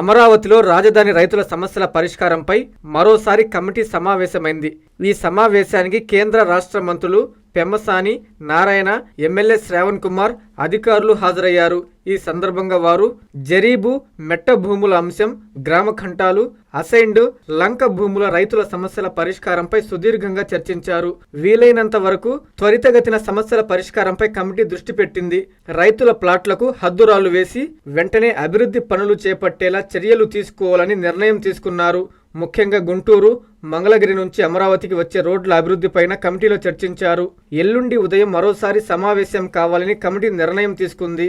అమరావతిలో రాజధాని రైతుల సమస్యల పరిష్కారంపై మరోసారి కమిటీ సమావేశమైంది. ఈ సమావేశానికి కేంద్ర రాష్ట్ర మంత్రులు పెమ్మసాని నారాయణ ఎమ్మెల్యే శ్రావణ్ కుమార్ అధికారులు హాజరయ్యారు. ఈ సందర్భంగా వారు జరీబు మెట్ట భూముల అంశం గ్రామ ఖంటాలు అసైన్డ్ లంక భూముల రైతుల సమస్యల పరిష్కారంపై సుదీర్ఘంగా చర్చించారు. వీలైనంత వరకు త్వరితగతిన సమస్యల పరిష్కారంపై కమిటీ దృష్టి పెట్టింది. రైతుల ప్లాట్లకు హద్దురాలు వేసి వెంటనే అభివృద్ధి పనులు చేపట్టేలా చర్యలు తీసుకోవాలని నిర్ణయం తీసుకున్నారు. ముఖ్యంగా గుంటూరు మంగళగిరి నుంచి అమరావతికి వచ్చే రోడ్ల అభివృద్ధిపైన కమిటీలో చర్చించారు. ఎల్లుండి ఉదయం మరోసారి సమావేశం కావాలని కమిటీ నిర్ణయం తీసుకుంది.